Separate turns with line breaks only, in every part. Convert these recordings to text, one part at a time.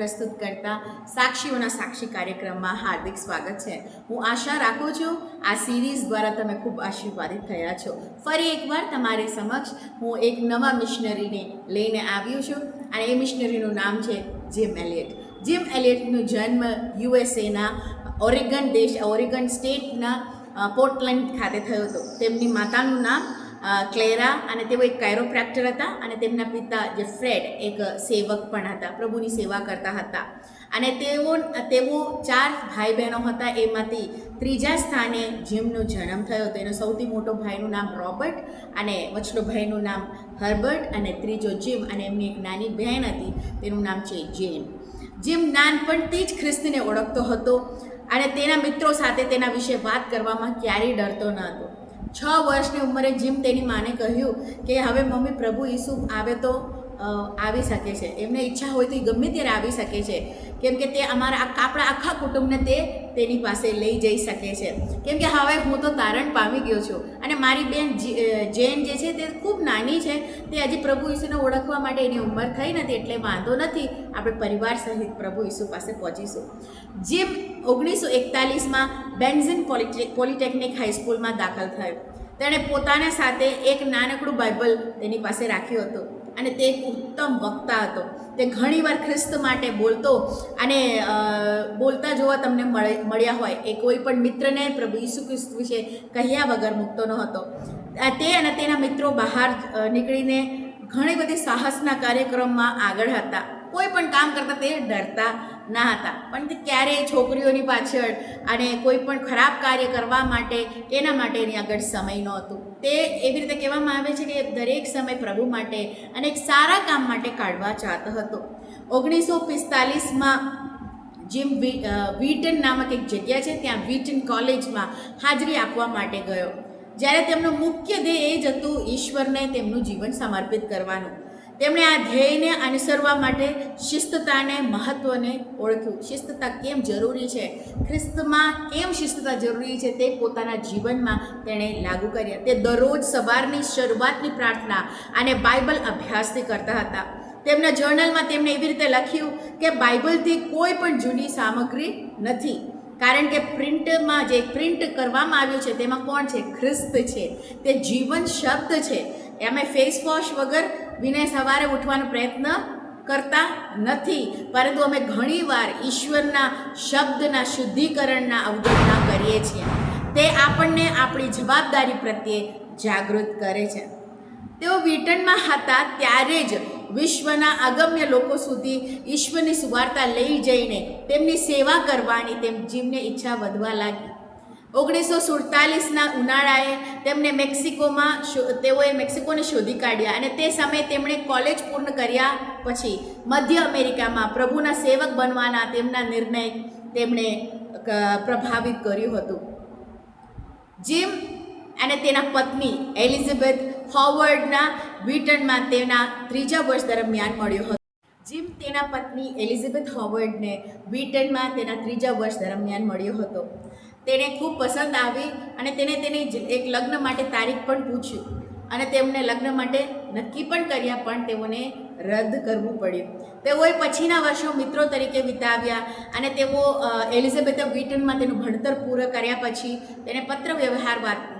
પ્રસ્તુત કરતા સાક્ષીઓના સાક્ષી કાર્યક્રમમાં હાર્દિક સ્વાગત છે. હું આશા રાખું છું આ સિરીઝ દ્વારા તમે ખૂબ આશીર્વાદિત થયા છો. ફરી એકવાર તમારી સમક્ષ હું એક નવા મિશનરીને લઈને આવ્યું છું અને એ મિશનરીનું નામ છે જીમ એલિયટ જીમ એલિયટનો જન્મ યુએસએના ઓરેગન દેશ, ઓરેગન સ્ટેટના પોર્ટલેન્ડ ખાતે થયો હતો. તેમની માતાનું નામ ક્લેરા અને તેઓ એક કાયરોપ્રેક્ટર હતા અને તેમના પિતા જે ફ્રેડ એક સેવક પણ હતા, પ્રભુની સેવા કરતા હતા. અને તેઓ તેઓ ચાર ભાઈ બહેનો હતા, એમાંથી ત્રીજા સ્થાને જીમનો જન્મ થયો હતો, એનો સૌથી મોટો ભાઈનું નામ રોબર્ટ અને વચલો ભાઈનું નામ હર્બર્ટ અને ત્રીજો જીમ અને એમની એક નાની બહેન હતી, તેનું નામ છે જેન. જીમ નાનપણથી જ ખ્રિસ્તીને ઓળખતો હતો અને તેના મિત્રો સાથે તેના વિશે વાત કરવામાં ક્યારેય ડરતો ન હતો. છ વર્ષની ઉંમરે જીમ તેની માને કહ્યું કે હવે મમ્મી પ્રભુ ઈસુ આવે તો આવી શકે છે. એમને ઈચ્છા હોય તો એ ગમે ત્યારે આવી શકે છે. કેમ કે તે અમારા આપણા આખા કુટુંબને તે તેની પાસે લઈ જઈ શકે છે. કેમ કે હવે હું તો તારણ પામી ગયો છું. અને મારી બેન જૈન જે છે તે ખૂબ નાની છે. તે હજી પ્રભુ ઈસુને ઓળખવા માટે એની ઉંમર થઈ નથી એટલે વાંધો નથી. આપણે પરિવાર સહિત પ્રભુ ઈસુ પાસે પહોંચીશું. જે ઓગણીસો એકતાલીસમાં બેન્ઝિન પોલિટે, પોલિટેકનિક હાઈસ્કૂલમાં દાખલ થયો. તેણે પોતાના સાથે એક નાનકડું બાઇબલ તેની પાસે રાખ્યું હતું. અને તે એક ઉત્તમ વક્તા હતો. તે ઘણીવાર ખ્રિસ્ત માટે બોલતો અને બોલતા જોવા તમને મળે, મળ્યા હોય. એ કોઈ પણ મિત્રને પ્રભુ ઈસુ ખ્રિસ્ત વિશે કહ્યા વગર મૂકતો ન હતો. તે અને તેના મિત્રો બહાર નીકળીને ઘણી બધી સાહસના કાર્યક્રમમાં આગળ હતા. કોઈ પણ કામ કરતા તે ડરતા ના હતા. પણ તે ક્યારેય છોકરીઓની પાછળ અને કોઈ પણ ખરાબ કાર્ય કરવા માટે, એના માટે એની આગળ સમય નહોતું. તે એવી રીતે કહેવામાં આવે છે કે દરેક સમય પ્રભુ માટે અને એક સારા કામ માટે કાઢવા ચાહતો હતો. ઓગણીસો પિસ્તાલીસમાં જીમ વીટન નામક એક જગ્યા છે, ત્યાં વીટન કોલેજમાં હાજરી આપવા માટે ગયો. જ્યારે તેમનો મુખ્ય ધ્યેય એ જ હતું ઈશ્વરને તેમનું જીવન સમર્પિત કરવાનું. તેમણે આ ધ્યેયને અનુસરવા માટે શિસ્તતાને મહત્ત્વને ઓળખ્યું. શિસ્તતા કેમ જરૂરી છે? ખ્રિસ્તમાં કેમ શિસ્તતા જરૂરી છે તે પોતાના જીવનમાં તેણે લાગુ કર્યા તે દરરોજ સવારની શરૂઆતની પ્રાર્થના અને બાઇબલ અભ્યાસથી કરતા હતા. તેમના જર્નલમાં તેમણે એવી રીતે લખ્યું કે બાઇબલથી કોઈ પણ જૂની સામગ્રી નથી. કારણ કે પ્રિન્ટમાં જે પ્રિન્ટ કરવામાં આવ્યું છે તેમાં કોણ છે? ખ્રિસ્ત છે. તે જીવન શબ્દ છે. અમે ફેસ વોશ વગર વિને સવારે ઉઠવાનો પ્રયત્ન કરતા નથી. પરંતુ અમે ઘણીવાર ઈશ્વરના શબ્દના શુદ્ધિકરણના અવગણના કરીએ છીએ. તે આપણને આપણી જવાબદારી પ્રત્યે જાગૃત કરે છે. તેઓ વીટનમાં હતા ત્યારે જ વિશ્વના અગમ્ય લોકો સુધી ઈશ્વરની સુવાર્તા લઈ જઈને તેમની સેવા કરવાની તેમ જીમને ઈચ્છા વધવા લાગી. ઓગણીસો સુડતાલીસના ઉનાળાએ તેમને મેક્સિકોમાં તેઓએ મેક્સિકોને શોધી કાઢ્યા અને તે સમયે તેમણે કોલેજ પૂર્ણ કર્યા પછી મધ્ય અમેરિકામાં પ્રભુના સેવક બનવાના તેમના નિર્ણય તેમણે પ્રભાવિત કર્યું હતું. જીમ અને તેના પત્ની એલિઝાબેથ હોવર્ડના બ્રિટનમાં તેના ત્રીજા વર્ષ દરમિયાન મળ્યો હતો. જીમ તેના પત્ની એલિઝાબેથ હોવર્ડને બ્રિટનમાં તેના ત્રીજા વર્ષ દરમિયાન મળ્યો હતો. તેને ખૂબ પસંદ આવી અને તેને તેની એક લગ્ન માટે તારીખ પણ પૂછ્યું. અને તેમને લગ્ન માટે નક્કી પણ કર્યા, પણ તેઓને રદ કરવું પડ્યું. તેઓએ પછીના વર્ષો મિત્રો તરીકે વિતાવ્યા અને તેઓ એલિઝાબેથ વિટનમાં તેનું ભણતર પૂરું કર્યા પછી તેને પત્ર વ્યવહાર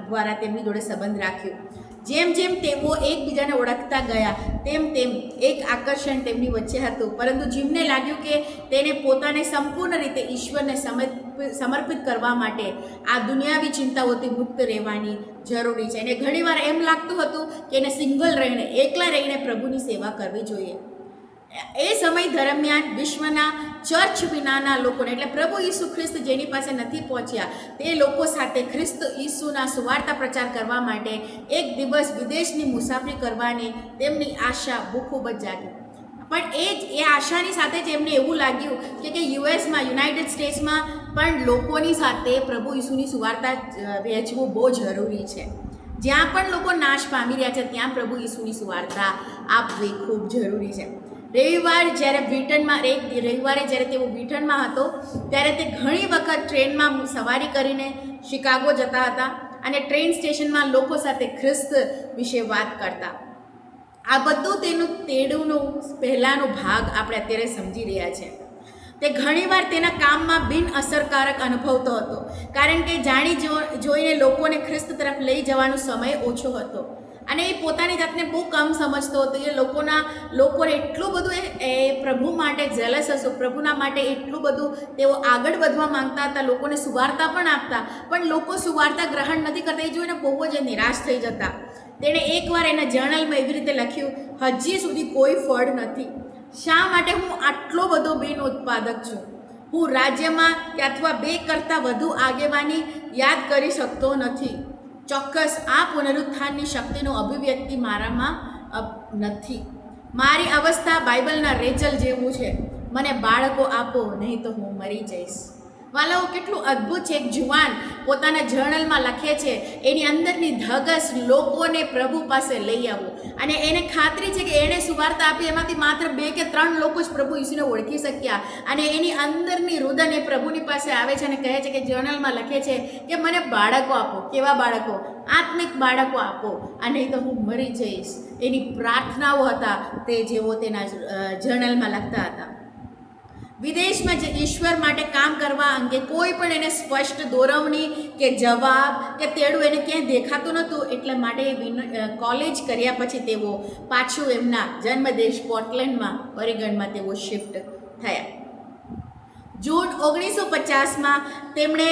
દ્વારા તેમની જોડે સંબંધ રાખ્યો. જેમ જેમ તેઓ એકબીજાને ઓળખતા ગયા, તેમ તેમ એક આકર્ષણ તેમની વચ્ચે હતું. પરંતુ જીમને લાગ્યું કે તેને પોતાને સંપૂર્ણ રીતે ઈશ્વરને સમર્પિ- સમર્પિત કરવા માટે આ દુનિયાવી ચિંતાઓથી મુક્ત રહેવાની જરૂરી છે. અને ઘણીવાર એમ લાગતું હતું કે એને સિંગલ રહીને, એકલા રહીને પ્રભુની સેવા કરવી જોઈએ. એ સમય દરમિયાન વિશ્વના ચર્ચ વિનાના લોકોને, એટલે પ્રભુ ઈસુ ખ્રિસ્ત જેની પાસે નથી પહોંચ્યા, તે લોકો સાથે ખ્રિસ્ત ઈસુના સુવાર્તા પ્રચાર કરવા માટે એક દિવસ વિદેશની મુસાફરી કરવાની તેમની આશા બહુ ખૂબ જ જાગી. પણ એ જ, એ આશાની સાથે જ એમને એવું લાગ્યું કે કે યુએસમાં, યુનાઇટેડ સ્ટેટ્સમાં પણ લોકોની સાથે પ્રભુ ઈસુની સુવાર્તા વહેંચવું બહુ જરૂરી છે. જ્યાં પણ લોકો નાશ પામી રહ્યા છે, ત્યાં પ્રભુ ઈસુની સુવાર્તા આપવી ખૂબ જરૂરી છે. રવિવાર જ્યારે બ્રિટનમાં એક રવિવારે જ્યારે તેઓ બ્રિટનમાં હતો, ત્યારે તે ઘણી વખત ટ્રેનમાં સવારી કરીને શિકાગો જતા હતા અને ટ્રેન સ્ટેશનમાં લોકો સાથે ખ્રિસ્ત વિશે વાત કરતા. આ બધું તેનું તેડુંનું પહેલાંનો ભાગ આપણે અત્યારે સમજી રહ્યા છે. તે ઘણીવાર તેના કામમાં બિન અસરકારક અનુભવતો હતો, કારણ કે જાણી જોઈને લોકોને ખ્રિસ્ત તરફ લઈ જવાનો સમય ઓછો હતો. અને એ પોતાની જાતને બહુ કમ સમજતો હતો. એ લોકોના લોકોને એટલું બધું એ પ્રભુ માટે જેલસ હતો પ્રભુના માટે એટલું બધું તેઓ આગળ વધવા માંગતા હતા, લોકોને સુવાર્તા પણ આપતા. પણ લોકો સુવાર્તા ગ્રહણ નથી કરતા, એ જોઈને બહુ જ નિરાશ થઈ જતા. તેણે એકવાર એના જર્નલમાં એવી રીતે લખ્યું, હજી સુધી કોઈ ફળ નથી. શા માટે હું આટલો બધો બિન ઉત્પાદક છું? હું રાજ્યમાં અથવા બે કરતાં વધુ આગેવાની યાદ કરી શકતો નથી. ચોક્કસ આ પુનરુત્થાનની શક્તિનું અભિવ્યક્તિ મારામાં નથી. મારી અવસ્થા બાઇબલના રેચલ જેવું છે. મને બાળકો આપો, નહીં તો હું મરી જઈશ. વાલાઓ કેટલું અદ્ભુત છે. એક જુવાન પોતાના જર્નલમાં લખે છે, એની અંદરની ધગસ લોકોને પ્રભુ પાસે લઈ આવવું અને એને ખાતરી છે કે એણે સુવાર્તા આપી, એમાંથી માત્ર બે કે ત્રણ લોકો જ પ્રભુ ઈસુને ઓળખી શક્યા. અને એની અંદરની રુદન એ પ્રભુની પાસે આવે છે અને કહે છે કે જર્નલમાં લખે છે કે, મને બાળકો આપો. કેવા બાળકો? આત્મિક બાળકો આપો. અને તો હું મરી જઈશ. એની પ્રાર્થનાઓ હતા તે જેવો તેના જર્નલમાં લખતા હતા. વિદેશમાં જે ઈશ્વર માટે કામ કરવા અંગે કોઈ પણ એને સ્પષ્ટ દોરવણી કે જવાબ કે તેડું એને ક્યાંય દેખાતું નહોતું, એટલે માટે એ કોલેજ કર્યા પછી તેઓ પાછું એમના જન્મદેશ પોર્ટલેન્ડમાં, ઓરેગનમાં તેઓ શિફ્ટ થયા. જૂન ઓગણીસો પચાસમાં તેમણે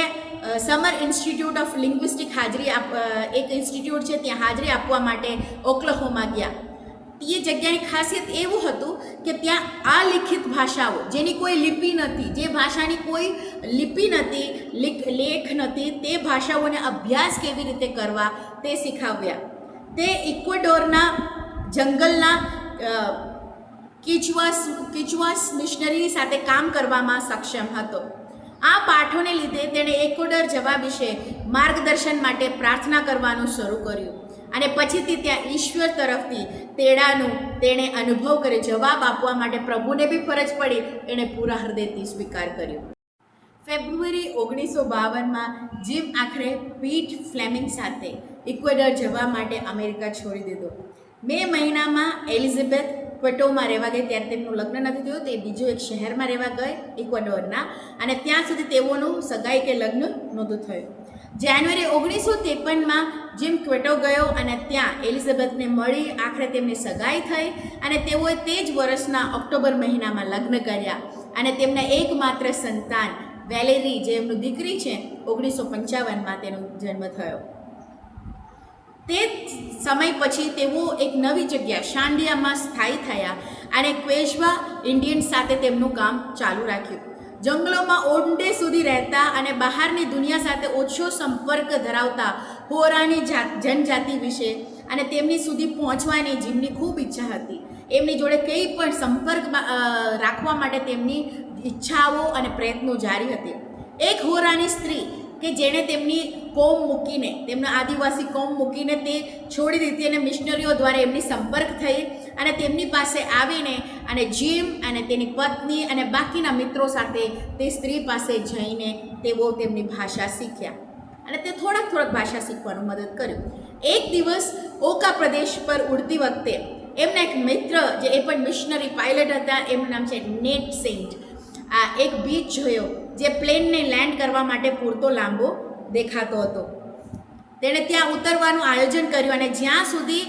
સમર ઇન્સ્ટિટ્યૂટ ઓફ લિંગ્વિસ્ટિક હાજરી આપ એક ઇન્સ્ટિટ્યૂટ છે, ત્યાં હાજરી આપવા માટે ઓક્લહોમાં ગયા. એ જગ્યાની ખાસિયત એવું હતું કે ત્યાં આ લિખિત ભાષાઓ, જેની કોઈ લિપિ નથી, જે ભાષાની કોઈ લિપિ નથી, લિખ નથી, તે ભાષાઓને અભ્યાસ કેવી રીતે કરવા તે શીખવ્યા. તે ઇક્વેડોરના જંગલના કિચવાસ કિચવાસ મિશનરી સાથે કામ કરવામાં સક્ષમ હતો. આ પાઠોને લીધે તેણે એકોડર જવા વિશે માર્ગદર્શન માટે પ્રાર્થના કરવાનું શરૂ કર્યું. અને પછીથી ત્યાં ઈશ્વર તરફથી તેડાનું તેણે અનુભવ કર્યો. જવાબ આપવા માટે પ્રભુને બી ફરજ પડી. એણે પૂરા હૃદયથી સ્વીકાર કર્યો. ફેબ્રુઆરી ઓગણીસો બાવનમાં જીમ આખરે પીટ ફ્લેમિંગ સાથે ઇક્વેડર જવા માટે અમેરિકા છોડી દીધો. મે મહિનામાં એલિઝાબેથ ક્વેટોમાં રહેવા ગઈ. ત્યારે તેમનું લગ્ન નથી થયું. તે બીજું એક શહેરમાં રહેવા ગઈ, ઇક્વેડોરના. અને ત્યાં સુધી તેઓનું સગાઈ કે લગ્ન નહોતું થયું. જાન્યુઆરી ઓગણીસો ત્રેપનમાં જીમ ક્વેટો ગયો અને ત્યાં એલિઝાબેથને મળી, આખરે તેમની સગાઈ થઈ અને તેઓએ તે જ વર્ષના ઓક્ટોબર મહિનામાં લગ્ન કર્યા અને તેમના એકમાત્ર સંતાન વેલેરી, જે એમનું દીકરી છે, ઓગણીસો પંચાવનમાં તેનો જન્મ થયો. તે સમય પછી તેઓ એક નવી જગ્યા શાંડિયામાં સ્થાયી થયા અને ક્વેશવા ઇન્ડિયન્સ સાથે તેમનું કામ ચાલુ રાખ્યું. જંગલોમાં ઊંડે સુધી રહેતા અને બહારની દુનિયા સાથે ઓછો સંપર્ક ધરાવતા હોરાની જાત, જનજાતિ વિશે અને તેમની સુધી પહોંચવાની જીમની ખૂબ ઈચ્છા હતી. એમની જોડે કંઈ પણ સંપર્ક રાખવા માટે તેમની ઈચ્છાઓ અને પ્રયત્નો જારી હતી. એક હોરાની સ્ત્રી કે જેણે તેમની કોમ મૂકીને, તેમના આદિવાસી કોમ મૂકીને તે છોડી દીધી અને મિશનરીઓ દ્વારા એમની સંપર્ક થઈ અને તેમની પાસે આવીને અને જીમ અને તેની પત્ની અને બાકીના મિત્રો સાથે તે સ્ત્રી પાસે જઈને તેઓ તેમની ભાષા શીખ્યા. અને તે થોડાક થોડાક ભાષા શીખવાનું મદદ કર્યું. એક દિવસ ઓકા પ્રદેશ પર ઉડતી વખતે એમના એક મિત્ર, જે એ પણ મિશનરી પાયલટ હતા, એમનું નામ છે નેટ સેન્ટ. આ એક બીચ જોયો. જે પ્લેનને લેન્ડ કરવા માટે પૂરતો લાંબો દેખાતો હતો. તેણે ત્યાં ઉતરવાનું આયોજન કર્યું અને જ્યાં સુધી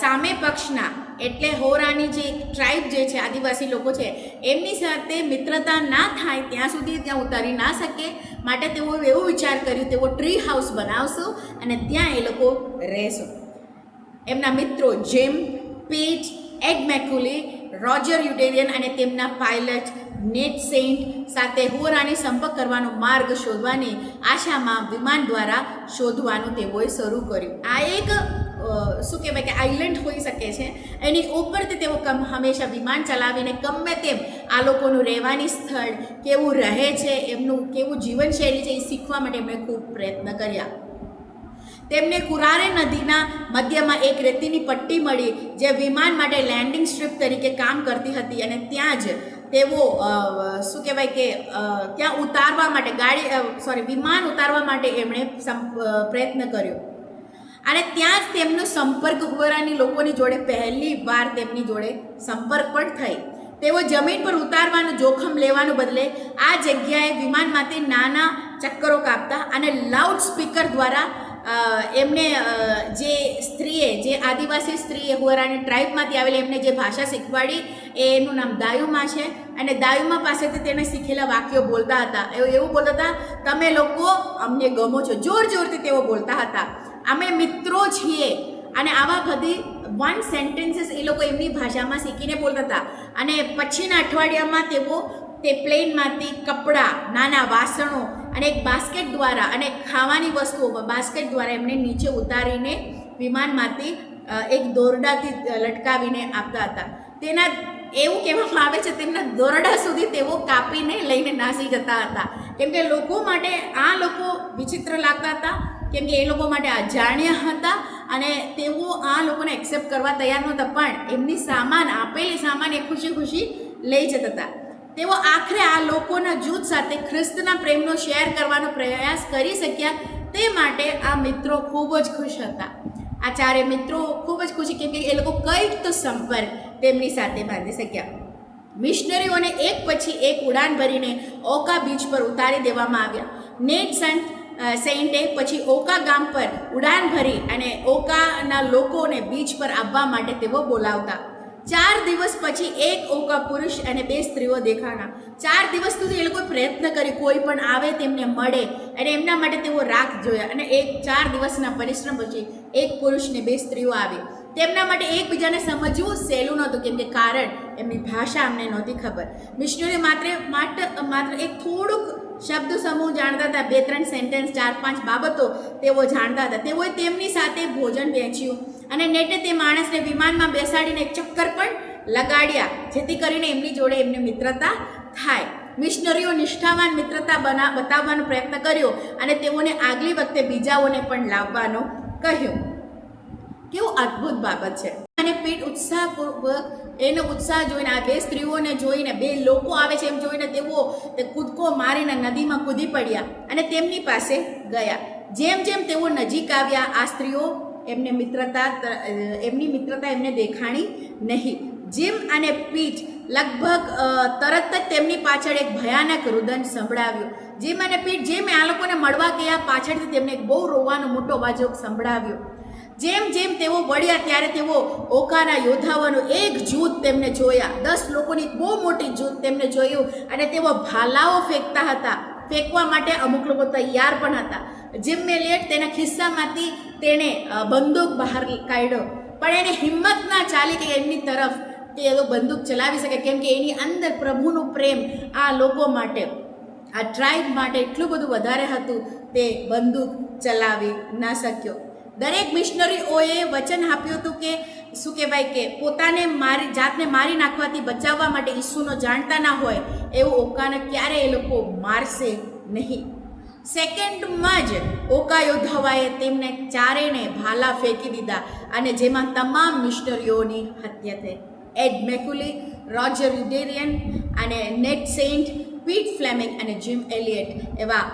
સામે પક્ષના, એટલે હોરાની જે ટ્રાઇબ જે છે, આદિવાસી લોકો છે, એમની સાથે મિત્રતા ના થાય ત્યાં સુધી ત્યાં ઉતારી ના શકે માટે તેઓ એવો વિચાર કર્યો, તેઓ ટ્રી હાઉસ બનાવશો અને ત્યાં એ લોકો રહેશો. એમના મિત્રો જેમ, Pete, Ed McCully, Roger Youderian અને તેમના પાયલટ નેટ સેન્ટ સાથે હોરાને સંપર્ક કરવાનો માર્ગ શોધવાની આશામાં વિમાન દ્વારા શોધવાનું તેઓએ શરૂ કર્યું. આ એક શું કહેવાય કે આઇલેન્ડ હોઈ શકે છે. એની ઉપરથી તેઓ કમ, હંમેશા વિમાન ચલાવીને ગમે તેમ આ લોકોનું રહેવાની સ્થળ કેવું રહે છે, એમનું કેવું જીવનશૈલી છે એ શીખવા માટે એમણે ખૂબ પ્રયત્ન કર્યા. તેમને કુરારે નદીના મધ્યમાં એક રેતીની પટ્ટી મળી, જે વિમાન માટે લેન્ડિંગ સ્ટ્રીપ તરીકે કામ કરતી હતી અને ત્યાં જ તેઓ શું કહેવાય કે ત્યાં ઉતારવા માટે, ગાડી સોરી વિમાન ઉતારવા માટે એમણે પ્રયત્ન કર્યો. અને ત્યાં જ તેમનો સંપર્ક હુવરાની લોકોની જોડે પહેલી વાર તેમની જોડે સંપર્ક પણ થઈ. તેઓ જમીન પર ઉતારવાનું જોખમ લેવાનું બદલે આ જગ્યાએ વિમાનમાંથી નાના ચક્કરો કાપતા અને લાઉડ સ્પીકર દ્વારા એમને જે સ્ત્રીએ, જે આદિવાસી સ્ત્રીએ હુરાની ટ્રાઇબમાંથી આવેલી એમને જે ભાષા શીખવાડી એનું નામ દાયુમા છે. અને દાયુમા પાસેથી તેણે શીખેલા વાક્યો બોલતા હતા. એવું બોલતા હતા, તમે લોકો અમને ગમો છો. જોર જોરથી તેઓ બોલતા હતા. અમે મિત્રો છીએ. અને આવા બધી વન સેન્ટેન્સીસ એ લોકો એમની ભાષામાં શીખીને બોલતા હતા. અને પછીના અઠવાડિયામાં તેઓ તે પ્લેનમાંથી કપડાં, નાના વાસણો અને એક બાસ્કેટ દ્વારા અને ખાવાની વસ્તુઓ બાસ્કેટ દ્વારા એમને નીચે ઉતારીને વિમાનમાંથી એક દોરડાથી લટકાવીને આપતા હતા. તેના, એવું કહેવામાં આવે છે, તેમના દોરડા સુધી તેઓ કાપીને લઈને નાસી જતા હતા. કેમ કે લોકો માટે આ લોકો વિચિત્ર લાગતા હતા, કેમ કે એ લોકો માટે અજાણ્યા હતા અને તેઓ આ લોકોને એક્સેપ્ટ કરવા તૈયાર નહોતા, પણ એમની સામાન, આપેલી સામાન એ ખુશી ખુશી લઈ જતા હતા. તેઓ આખરે આ લોકોના જૂથ સાથે ખ્રિસ્તના પ્રેમનો શેર કરવાનો પ્રયાસ કરી શક્યા તે માટે આ મિત્રો ખૂબ જ ખુશ હતા. આ ચારે મિત્રો ખૂબ જ ખુશી કેમ કે એ લોકો કંઈક તો સંપર્ક તેમની સાથે બાંધી શક્યા. મિશનરીઓને એક પછી એક ઉડાન ભરીને ઓકા બીચ પર ઉતારી દેવામાં આવ્યા. નેટ સંત સેન્ટે પછી ઓકા ગામ પર ઉડાન ભરી અને ઓકાના લોકોને બીચ પર આવવા માટે તેઓ બોલાવતા. ચાર દિવસ પછી એક ઓકા પુરુષ અને બે સ્ત્રીઓ દેખાણા ચાર દિવસ સુધી એ લોકોએ પ્રયત્ન કરી, કોઈ પણ આવે તેમને મળે. અને એમના માટે તેઓ રાખ જોયા. અને એક ચાર દિવસના પરિશ્રમ પછી એક પુરુષ ને બે સ્ત્રીઓ આવી. તેમના માટે એકબીજાને સમજવું સહેલું નહોતું, કેમ કે કારણ એમની ભાષા અમને નહોતી ખબર. મિશનરી માત્ર માત્ર માત્ર એક થોડુંક શબ્દ સમૂહ જાણતા હતા. બે, ત્રણ સેન્ટેન્સ ચાર, પાંચ બાબતો તેઓ જાણતા હતા. તેઓએ તેમની સાથે ભોજન વહેંચ્યું અને નેટે તે માણસને વિમાનમાં બેસાડીને ચક્કર પણ લગાડ્યા, જેથી કરીને એમની જોડે એમને મિત્રતા થાય. મિશનરીઓ નિષ્ઠાવાન મિત્રતા બના, બતાવવાનો પ્રયત્ન કર્યો અને તેઓને આગલી વખતે બીજાઓને પણ લાવવાનો કહ્યું. કેવું અદ્ભુત બાબત છે. અને પીઠ ઉત્સાહપૂર્વક એનો ઉત્સાહ જોઈને, આ બે સ્ત્રીઓને જોઈને, બે લોકો આવે છે એમ જોઈને તેઓ તે કૂદકો મારીને નદીમાં કૂદી પડ્યા અને તેમની પાસે ગયા. જેમ જેમ તેઓ નજીક આવ્યા, આ સ્ત્રીઓ એમને મિત્રતા એમની મિત્રતા એમને દેખાણી નહીં. જીમ અને પીચ લગભગ તરત જ તેમની પાછળ એક ભયાનક રુદન સંભળાવ્યું. જીમ અને પીઠ, જેમ આ લોકોને મળવા ગયા, પાછળથી તેમને એક બહુ રોવાનો મોટો અવાજ સંભળાવ્યો. જેમ જેમ તેઓ વળ્યા ત્યારે તેઓ ઓકાના યોદ્ધાઓનું એક જૂથ તેમને જોયા. દસ લોકોની બહુ મોટી જૂથ તેમને જોયું અને તેઓ ભાલાઓ ફેંકતા હતા. ફેંકવા માટે અમુક લોકો તૈયાર પણ હતા. જીમ મેલિયટ તેના ખિસ્સામાંથી તેણે બંદૂક બહાર કાઢ્યો. પણ એને હિંમત ના ચાલી કે એમની તરફ તે એ બંદૂક ચલાવી શકે, કેમ કે એની અંદર પ્રભુનું પ્રેમ આ લોકો માટે, આ ટ્રાઇબ માટે એટલું બધું વધારે હતું, તે બંદૂક ચલાવી ના શક્યો. દરેક મિશનરીઓએ વચન આપ્યું હતું કે શું કહેવાય કે પોતાને મારી જાતને મારી નાખવાથી બચાવવા માટે ઈસુનો જાણતા ના હોય, એવું ઓકાને ક્યારે એ લોકો મારશે નહીં. સેકન્ડમાં જ ઓકા યોદ્ધાવાએ તેમને ચારેને ભાલા ફેંકી દીધા અને જેમાં તમામ મિશનરીઓની હત્યા થઈ. એડ મેકુલી રોજર યુડેરિયન અને નેટ સેન્ટ પીટ ફ્લેમિંગ અને જીમ એલિયટ એવા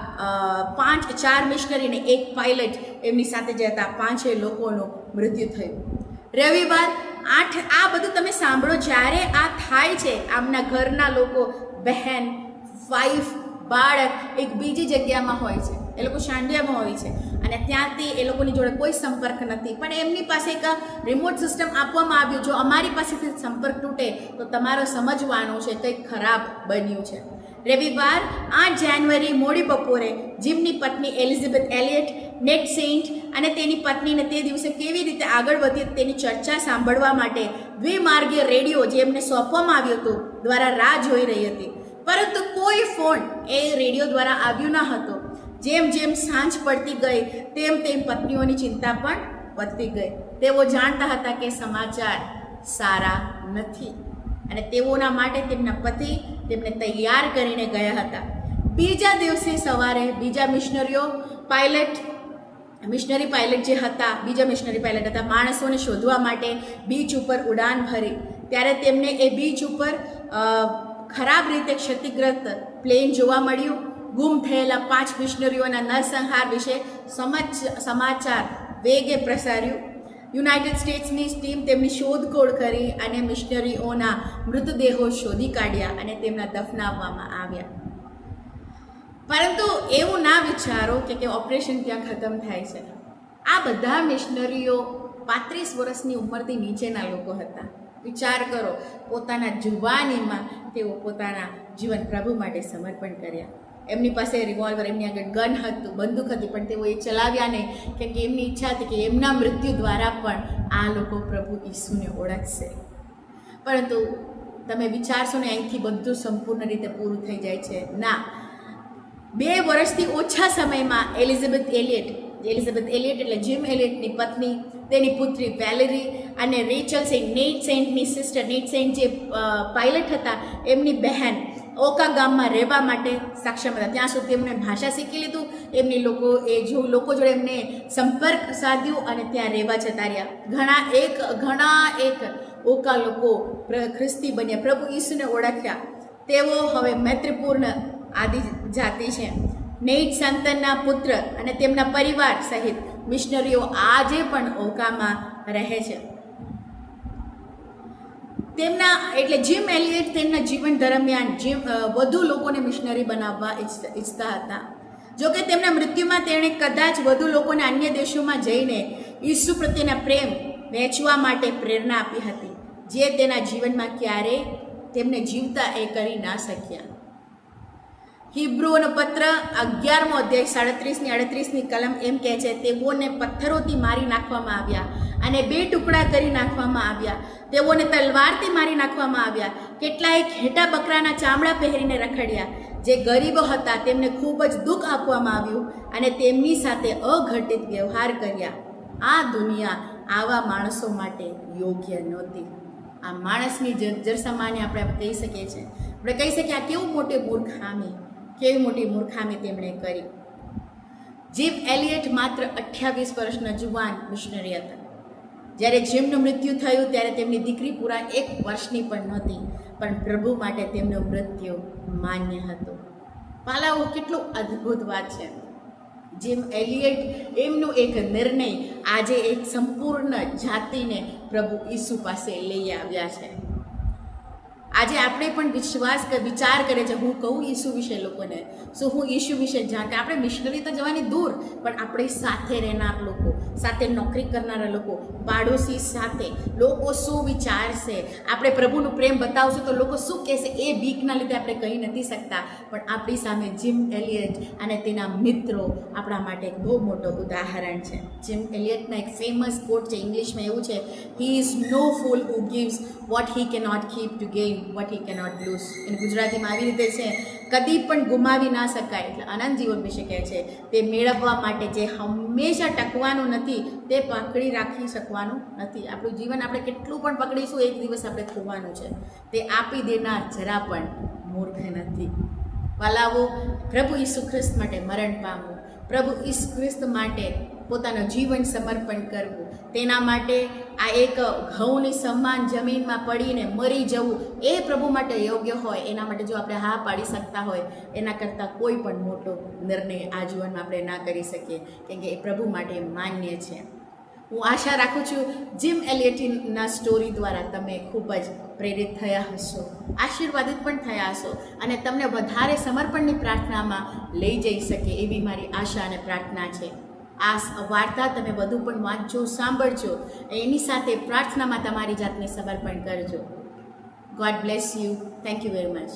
પાંચ ચાર મિશનરી અને એક પાયલટ એમની સાથે જતા પાંચેય લોકોનું મૃત્યુ થયું. રવિવાર આઠ, આ બધું તમે સાંભળો, જ્યારે આ થાય છે, આમના ઘરના લોકો, બહેન વાઈફ બાળક, એક બીજી જગ્યામાં હોય છે. એ લોકો શાંડિયામાં હોય છે. અને ત્યાંથી એ લોકોની જોડે કોઈ સંપર્ક નથી. પણ એમની પાસે એક રિમોટ સિસ્ટમ આપવામાં આવ્યું. જો અમારી પાસેથી સંપર્ક તૂટે, તો તમારો સમજવાનો છે કંઈક ખરાબ બન્યું છે. રવિવાર આઠ જાન્યુઆરી મોડી બપોરે જીમની પત્ની એલિઝાબેથ એલિયટ, નેટ સેન્ટ અને તેની પત્નીને તે દિવસે કેવી રીતે આગળ વધી તેની ચર્ચા સાંભળવા માટે દ્વિમાર્ગીય રેડિયો જે એમને સોંપવામાં આવ્યો હતો દ્વારા રાહ જોઈ રહી હતી. પરંતુ કોઈ ફોન એ રેડિયો દ્વારા આવ્યો ન હતો. જેમ જેમ સાંજ પડતી ગઈ, તેમ તેમ પત્નીઓની ચિંતા પણ વધતી ગઈ. તેઓ જાણતા હતા કે સમાચાર સારા નથી અને તેઓના માટે તેમના પતિ તેમને તૈયાર કરીને ગયા હતા. બીજા દિવસે સવારે બીજા મિશનરીઓ પાયલટ, મિશનરી પાયલટ જે હતા, બીજા મિશનરી પાયલટ હતા, માણસોને શોધવા માટે બીચ ઉપર ઉડાન ભરી. ત્યારે તેમને એ બીચ ઉપર ખરાબ રીતે ક્ષતિગ્રસ્ત પ્લેન જોવા મળ્યું. ગુમ થયેલા પાંચ મિશનરીઓના નરસંહાર વિશે સમાચાર વેગે પ્રસાર્યું. યુનાઇટેડ સ્ટેટ્સની ટીમ તેમની શોધખોળ કરી અને મિશનરીઓના મૃતદેહો શોધી કાઢ્યા અને તેમના દફનાવવામાં આવ્યા. પરંતુ એવું ના વિચારો કે કે ઓપરેશન ત્યાં ખતમ થાય છે. આ બધા મિશનરીઓ પાંત્રીસ વર્ષની ઉંમરથી નીચેના લોકો હતા. વિચાર કરો, પોતાના જુવાનીમાં તેઓ પોતાના જીવન પ્રભુ માટે સમર્પણ કર્યા. એમની પાસે રિવોલ્વર એમની આગળ ગન હતું, બંદૂક હતી, પણ તેઓ એ ચલાવ્યા નહીં. કેમ કે એમની ઈચ્છા હતી કે એમના મૃત્યુ દ્વારા પણ આ લોકો પ્રભુ ઈસુને ઓળખશે. પરંતુ તમે વિચારશો ને, અહીંથી બધું સંપૂર્ણ રીતે પૂરું થઈ જાય છે. ના. બે વર્ષથી ઓછા સમયમાં એલિઝાબેથ એલિયટ એલિઝાબેથ એલિયટ એટલે જીમ એલિયટની પત્ની, તેની પુત્રી વેલેરી અને રેચલ સેન્ટ નેટ સેન્ટની સિસ્ટર, નેટ સેન્ટ જે પાયલટ હતા, એમની બહેન ઓકા ગામમાં રહેવા માટે સક્ષમ હતા. ત્યાં સુધી એમણે ભાષા શીખી લીધું. એમની લોકો, એ જો લોકો જોડે એમને સંપર્ક સાધ્યું અને ત્યાં રહેવા જતા રહ્યા. ઘણા એક ઘણા એક ઓકા લોકો ખ્રિસ્તી બન્યા. પ્રભુ ઈસુને ઓળખ્યા. તેઓ હવે મૈત્રીપૂર્ણ આદિજાતિ છે. નેટ સંતનના પુત્ર અને તેમના પરિવાર સહિત મિશનરીઓ આજે પણ ઓકામાં રહે છે. તેમના, એટલે જીમ એલિયટ તેમના જીવન દરમિયાન જીમ વધુ લોકોને મિશનરી બનાવવા ઈચ્છતા હતા. જોકે તેમના મૃત્યુમાં તેણે કદાચ વધુ લોકોને અન્ય દેશોમાં જઈને ઈસુ પ્રત્યેના પ્રેમ વહેંચવા માટે પ્રેરણા આપી હતી, જે તેના જીવનમાં ક્યારેય તેમને જીવતા એ કરી ના શક્યા. હિબ્રુઓનો પત્ર અગિયારમો અધ્યાય સાડત્રીસની અડત્રીસની કલમ એમ કહે છે, તેઓને પથ્થરોથી મારી નાખવામાં આવ્યા અને બે ટુકડા કરી નાખવામાં આવ્યા. તેઓને તલવારથી મારી નાખવામાં આવ્યા. કેટલાય ઘેટા બકરાના ચામડા પહેરીને રખડ્યા. જે ગરીબો હતા, તેમને ખૂબ જ દુઃખ આપવામાં આવ્યું અને તેમની સાથે અઘટિત વ્યવહાર કર્યા. આ દુનિયા આવા માણસો માટે યોગ્ય નહોતી. આ માણસની જર્જર સમાને આપણે કહી શકીએ છીએ. આપણે કહી શકીએ, આ કેવું મોટી મૂર્ખામી કેવી મોટી મૂર્ખામી તેમણે કરી? જીમ એલિયટ માત્ર અઠ્યાવીસ વર્ષના જુવાન મિશનરી હતા. જ્યારે જીમનું મૃત્યુ થયું ત્યારે તેમની દીકરી પૂરા એક વર્ષની પણ નહોતી, પણ પ્રભુ માટે તેમનું મૃત્યુ માન્ય હતું. પાલાઓ, કેટલું અદ્ભુત વાત છે. જેમ એલિયટ એમનું એક નિર્ણય આજે એક સંપૂર્ણ જાતિને પ્રભુ ઈસુ પાસે લઈ આવ્યા છે. આજે આપણે પણ વિશ્વાસ વિચાર કરે છે, હું કહું ઈસુ વિશે લોકોને. સો હું ઈસુ વિશે જાણ? આપણે મિશનરી તો જવાની દૂર, પણ આપણે સાથે રહેનાર લોકો, સાથે નોકરી કરનારા લોકો, પાડોશી સાથે લોકો શું વિચારશે? આપણે પ્રભુનું પ્રેમ બતાવશું તો લોકો શું કહેશે? એ બીકના લીધે આપણે કહી નથી શકતા. પણ આપણી સામે જીમ એલિયટ અને તેના મિત્રો આપણા માટે એક બહુ મોટો ઉદાહરણ છે. જીમ એલિયટના એક ફેમસ કોટ છે, ઇંગ્લિશમાં એવું છે he is no fool who gives what he can not keep to gain what he can not lose એને ગુજરાતીમાં આવી રીતે છે, કદી પણ ગુમાવી ના શકાય. એટલે આનંદ જીવન વિશે કહે છે, તે મેળવવા માટે જે હંમેશા ટકવાનું નથી, તે પકડી રાખી શકવાનું નથી. આપણું જીવન આપણે કેટલું પણ પકડીશું એક દિવસ આપણે ખોવાનું છે. તે આપી દેનાર જરા પણ મૂર્ખ નથી. વાલાવો, પ્રભુ ઈસુ ખ્રિસ્ત માટે મરણ પામવું પ્રભુ ઈસુ ખ્રિસ્ત માટે પોતાનું જીવન સમર્પણ કરવું. તેના માટે આ એક ઘઉંની સમાન જમીનમાં પડીને મરી જવું એ પ્રભુ માટે યોગ્ય હોય. એના માટે જો આપણે હા પાડી શકતા હોય, એના કરતાં કોઈ પણ મોટો નિર્ણય આ જીવનમાં આપણે ના કરી શકીએ. કેમ કે એ પ્રભુ માટે માન્ય છે. હું આશા રાખું છું, જીમ એલિયટીના સ્ટોરી દ્વારા તમે ખૂબ જ પ્રેરિત થયા હશો, આશીર્વાદિત પણ થયા હશો અને તમને વધારે સમર્પણની પ્રાર્થનામાં લઈ જઈ શકે એવી મારી આશા અને પ્રાર્થના છે. આ વાર્તા તમે વધુ પણ વાંચજો, સાંભળજો એની સાથે પ્રાર્થનામાં તમારી જાતને સમર્પણ કરજો. God bless you thank you very much